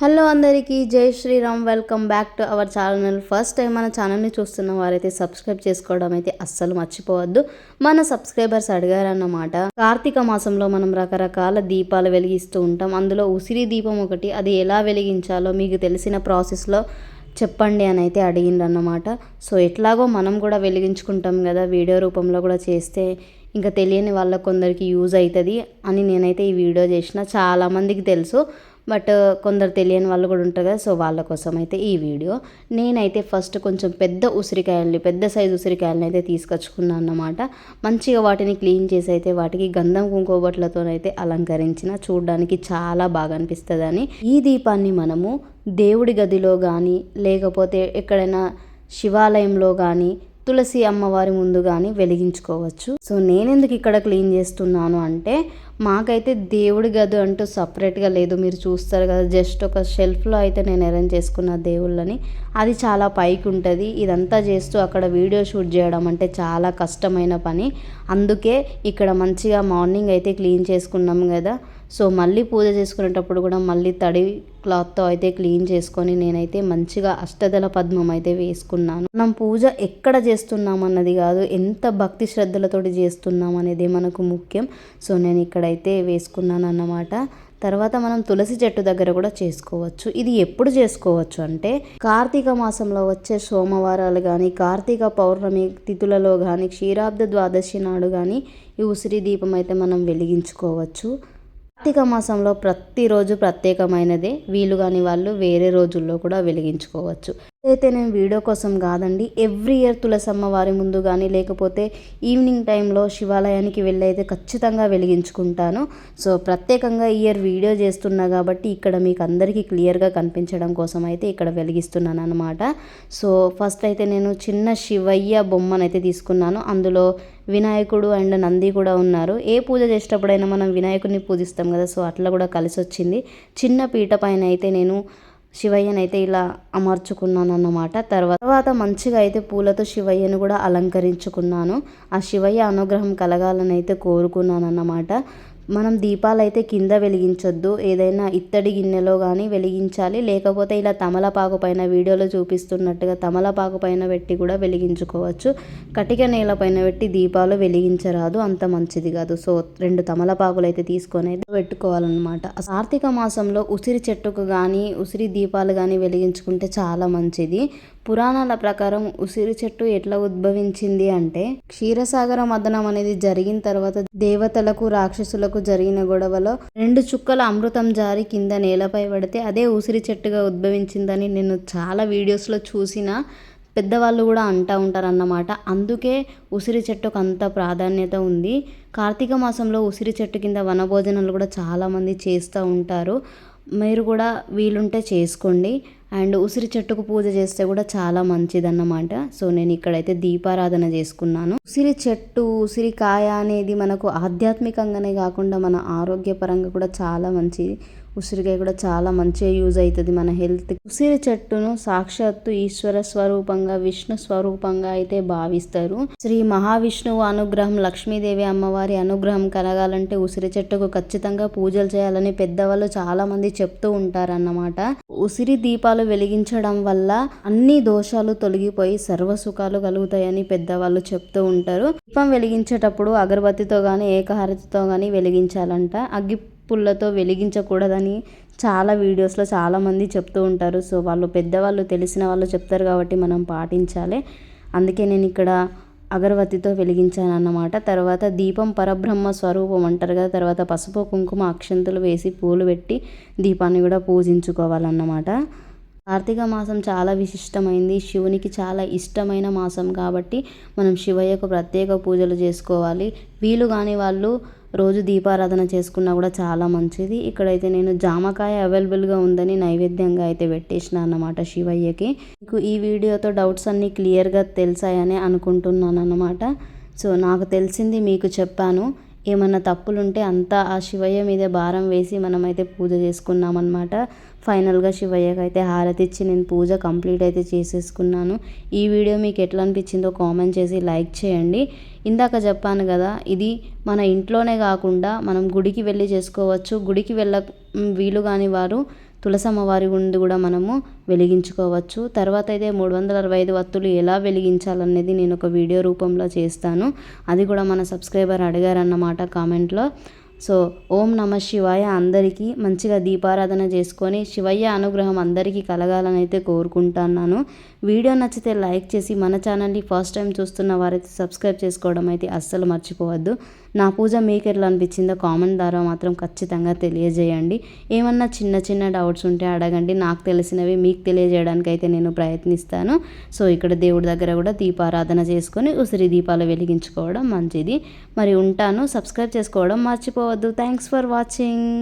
Hello అందరికీ Jai Shriram welcome back to our channel. First time మన ఛానల్ని చూస్తున్న వారైతే సబ్స్క్రైబ్ చేసుకోవడం అయితే అస్సలు మర్చిపోవద్దు. మన సబ్స్క్రైబర్స్ అడిగారన్నమాట. కార్తీక మాసంలో మనం రకరకాల దీపాలు వెలిగిస్తూ ఉంటాం. అందులో ఉసిరి దీపం ఒకటి అది ఎలా వెలిగించాలో మీకు తెలిసిన ప్రాసెస్లో చెప్పండి అని అయితే అడిగిండ్రన్నమాట సో ఎట్లాగో మనం కూడా వెలిగించుకుంటాం కదా వీడియో రూపంలో కూడా చేస్తే ఇంకా తెలియని వాళ్ళ కొందరికి యూజ్ అవుతుంది అని నేనైతే ఈ వీడియో చేసిన. చాలామందికి తెలుసు. బట్ uh, కొందరు తెలియని వాళ్ళు కూడా ఉంటారు కదా సో వాళ్ళ కోసం అయితే ఈ వీడియో. నేనైతే ఫస్ట్ కొంచెం పెద్ద ఉసిరికాయల్ని పెద్ద సైజు ఉసిరికాయలని అయితే తీసుకొచ్చుకున్నాను అన్నమాట. మంచిగా వాటిని క్లీన్ చేసి అయితే వాటికి గంధం కుంకోబట్లతోనైతే అలంకరించిన చూడడానికి చాలా బాగా అనిపిస్తుందని. ఈ దీపాన్ని మనము దేవుడి గదిలో కానీ లేకపోతే ఎక్కడైనా శివాలయంలో కానీ తులసి అమ్మవారి ముందు కానీ వెలిగించుకోవచ్చు. సో నేనెందుకు ఇక్కడ క్లీన్ చేస్తున్నాను అంటే మాకైతే దేవుడి గది అంటూ సపరేట్గా లేదు. మీరు చూస్తారు కదా జస్ట్ ఒక షెల్ఫ్లో అయితే నేను అరేంజ్ చేసుకున్న దేవుళ్ళని. అది చాలా పైకి ఉంటుంది. ఇదంతా చేస్తూ అక్కడ వీడియో షూట్ చేయడం అంటే చాలా కష్టమైన పని. అందుకే ఇక్కడ మంచిగా మార్నింగ్ అయితే క్లీన్ చేసుకున్నాం కదా. సో మళ్ళీ పూజ చేసుకునేటప్పుడు కూడా మళ్ళీ తడి క్లాత్తో అయితే క్లీన్ చేసుకొని నేనైతే మంచిగా అష్టదల పద్మం అయితే వేసుకున్నాను. మనం పూజ ఎక్కడ చేస్తున్నాం అన్నది కాదు ఎంత భక్తి శ్రద్ధలతోటి చేస్తున్నాం అనేది మనకు ముఖ్యం. సో నేను ఇక్కడ ఇక్కడైతే వేసుకున్నాను అన్నమాట తర్వాత మనం తులసి చెట్టు దగ్గర కూడా చేసుకోవచ్చు. ఇది ఎప్పుడు చేసుకోవచ్చు అంటే కార్తీక మాసంలో వచ్చే సోమవారాలు కానీ కార్తీక పౌర్ణమి తిథులలో కానీ క్షీరాబ్ద ద్వాదశి నాడు కానీ ఈ ఉసిరి దీపం అయితే మనం వెలిగించుకోవచ్చు. కార్తీక మాసంలో ప్రతిరోజు ప్రత్యేకమైనదే. వీలు కాని వాళ్ళు వేరే రోజుల్లో కూడా వెలిగించుకోవచ్చు. అయితే నేను వీడియో కోసం కాదండి. ఎవ్రీ ఇయర్ తులసమ్మ వారి ముందు కానీ లేకపోతే ఈవినింగ్ టైంలో శివాలయానికి వెళ్ళి అయితే ఖచ్చితంగా వెలిగించుకుంటాను. సో ప్రత్యేకంగా ఇయర్ వీడియో చేస్తున్నా కాబట్టి ఇక్కడ మీకు అందరికీ క్లియర్గా కనిపించడం కోసం అయితే ఇక్కడ వెలిగిస్తున్నాను అనమాట సో ఫస్ట్ అయితే నేను చిన్న శివయ్య బొమ్మనైతే తీసుకున్నాను. అందులో వినాయకుడు అండ్ నంది కూడా ఉన్నారు. ఏ పూజ చేసేటప్పుడైనా మనం వినాయకుడిని పూజిస్తాం కదా సో అట్లా కూడా కలిసి వచ్చింది చిన్న పీట పైన అయితే నేను శివయ్యనైతే అయితే ఇలా అమర్చుకున్నాను అన్నమాట తర్వాత తర్వాత మంచిగా అయితే పూలతో శివయ్యను కూడా అలంకరించుకున్నాను. ఆ శివయ్య అనుగ్రహం కలగాలని అయితే కోరుకున్నాను అన్నమాట మనం దీపాలు అయితే కింద వెలిగించొద్దు. ఏదైనా ఇత్తడి గిన్నెలో కానీ వెలిగించాలి. లేకపోతే ఇలా తమలపాకు పైన వీడియోలో చూపిస్తున్నట్టుగా తమలపాకు పైన పెట్టి కూడా వెలిగించుకోవచ్చు. కటిక నేల పైన పెట్టి దీపాలు వెలిగించరాదు. అంత మంచిది కాదు. సో రెండు తమలపాకులు అయితే తీసుకొని అయితే పెట్టుకోవాలన్నమాట. కార్తీక మాసంలో ఉసిరి చెట్టుకు కానీ ఉసిరి దీపాలు కానీ వెలిగించుకుంటే చాలా మంచిది. పురాణాల ప్రకారం ఉసిరి చెట్టు ఎట్లా ఉద్భవించింది అంటే క్షీరసాగర మదనం అనేది జరిగిన తర్వాత దేవతలకు రాక్షసులకు జరిగిన గొడవలో రెండు చుక్కల అమృతం జారి కింద నేలపై పడితే అదే ఉసిరి చెట్టుగా ఉద్భవించిందని నేను చాలా వీడియోస్లో చూసిన పెద్దవాళ్ళు కూడా అంటూ ఉంటారన్నమాట. అందుకే ఉసిరి చెట్టుకు అంత ప్రాధాన్యత ఉంది. కార్తీక మాసంలో ఉసిరి చెట్టు కింద వనభోజనాలు కూడా చాలామంది చేస్తూ ఉంటారు. మీరు కూడా వీలుంటే చేసుకోండి. అండ్ ఉసిరి చెట్టుకు పూజ చేస్తే కూడా చాలా మంచిదన్నమాట. సో నేను ఇక్కడైతే దీపారాధన చేసుకున్నాను. ఉసిరి చెట్టు ఉసిరికాయ అనేది మనకు ఆధ్యాత్మికంగానే కాకుండా మన ఆరోగ్యపరంగా కూడా చాలా మంచిది. ఉసిరికాయ కూడా చాలా మంచిగా యూజ్ అవుతుంది మన హెల్త్ ఉసిరి చెట్టును సాక్షాత్తు ఈశ్వర స్వరూపంగా విష్ణు స్వరూపంగా అయితే భావిస్తారు. శ్రీ మహావిష్ణువు అనుగ్రహం లక్ష్మీదేవి అమ్మవారి అనుగ్రహం కలగాలంటే ఉసిరి చెట్టుకు ఖచ్చితంగా పూజలు చేయాలని పెద్దవాళ్ళు చాలా మంది చెప్తూ ఉంటారన్నమాట. ఉసిరి దీపాలు వెలిగించడం వల్ల అన్ని దోషాలు తొలగిపోయి సర్వ సుఖాలు కలుగుతాయని పెద్దవాళ్ళు చెప్తూ ఉంటారు. దీపం వెలిగించేటప్పుడు అగరబత్తితో కానీ ఏకహారతితో కానీ వెలిగించాలంట. అగ్గి పుల్లతో వెలిగించకూడదని చాలా వీడియోస్లో చాలామంది చెప్తూ ఉంటారు. సో వాళ్ళు పెద్దవాళ్ళు తెలిసిన వాళ్ళు చెప్తారు కాబట్టి మనం పాటించాలి. అందుకే నేను ఇక్కడ అగరబత్తితో వెలిగించాను అన్నమాట తర్వాత దీపం పరబ్రహ్మ స్వరూపం అంటారు కదా తర్వాత పసుపు కుంకుమ అక్షంతులు వేసి పూలు పెట్టి దీపాన్ని కూడా పూజించుకోవాలన్నమాట. కార్తీక మాసం చాలా విశిష్టమైంది. శివునికి చాలా ఇష్టమైన మాసం కాబట్టి మనం శివయ్యకు ప్రత్యేక పూజలు చేసుకోవాలి. వీలు కాని వాళ్ళు రోజు దీపారాధన చేసుకున్నా కూడా చాలా మంచిది. ఇక్కడైతే నేను జామకాయ అవైలబుల్గా ఉందని నైవేద్యంగా అయితే పెట్టేసిన అన్నమాట శివయ్యకి. మీకు ఈ వీడియోతో డౌట్స్ అన్నీ క్లియర్గా తెలిసాయని అనుకుంటున్నాను అన్నమాట సో నాకు తెలిసింది మీకు చెప్పాను. ఏమన్నా తప్పులుంటే అంతా ఆ శివయ్య మీద భారం వేసి మనమైతే పూజ చేసుకున్నామన్నమాట. ఫైనల్గా శివయ్యకి అయితే హారతి ఇచ్చి నేను పూజ కంప్లీట్ అయితే చేసేసుకున్నాను. ఈ వీడియో మీకు ఎట్లా అనిపించిందో కామెంట్ చేసి లైక్ చేయండి. ఇందాక చెప్పాను కదా ఇది మన ఇంట్లోనే కాకుండా మనం గుడికి వెళ్ళి చేసుకోవచ్చు. గుడికి వెళ్ళ వీలు కాని వారు తులసమ్మ వారి ముందు కూడా మనము వెలిగించుకోవచ్చు. తర్వాత అయితే మూడు వందల అరవై ఐదు వత్తులు ఎలా వెలిగించాలనేది నేను ఒక వీడియో రూపంలో చేస్తాను. అది కూడా మన సబ్స్క్రైబర్ అడిగారన్నమాట కామెంట్లో. సో ఓం నమ శివాయ అందరికీ మంచిగా దీపారాధన చేసుకొని శివయ్య అనుగ్రహం అందరికీ కలగాలని అయితే కోరుకుంటున్నాను. వీడియో నచ్చితే లైక్ చేసి మన ఛానల్ని ఫస్ట్ టైం చూస్తున్న వారైతే సబ్స్క్రైబ్ చేసుకోవడం అయితే అస్సలు మర్చిపోవద్దు. నా పూజ మీకు ఎట్లా అనిపించిందో కామెంట్ ద్వారా మాత్రం ఖచ్చితంగా తెలియజేయండి. ఏమన్నా చిన్న చిన్న డౌట్స్ ఉంటే అడగండి. నాకు తెలిసినవి మీకు తెలియజేయడానికి అయితే నేను ప్రయత్నిస్తాను. సో ఇక్కడ దేవుడి దగ్గర కూడా దీపారాధన చేసుకొని ఉసిరి దీపాలు వెలిగించుకోవడం మంచిది. మరి ఉంటాను. సబ్స్క్రైబ్ చేసుకోవడం మర్చిపో మర్చిపోవద్దు థ్యాంక్స్ ఫర్ వాచింగ్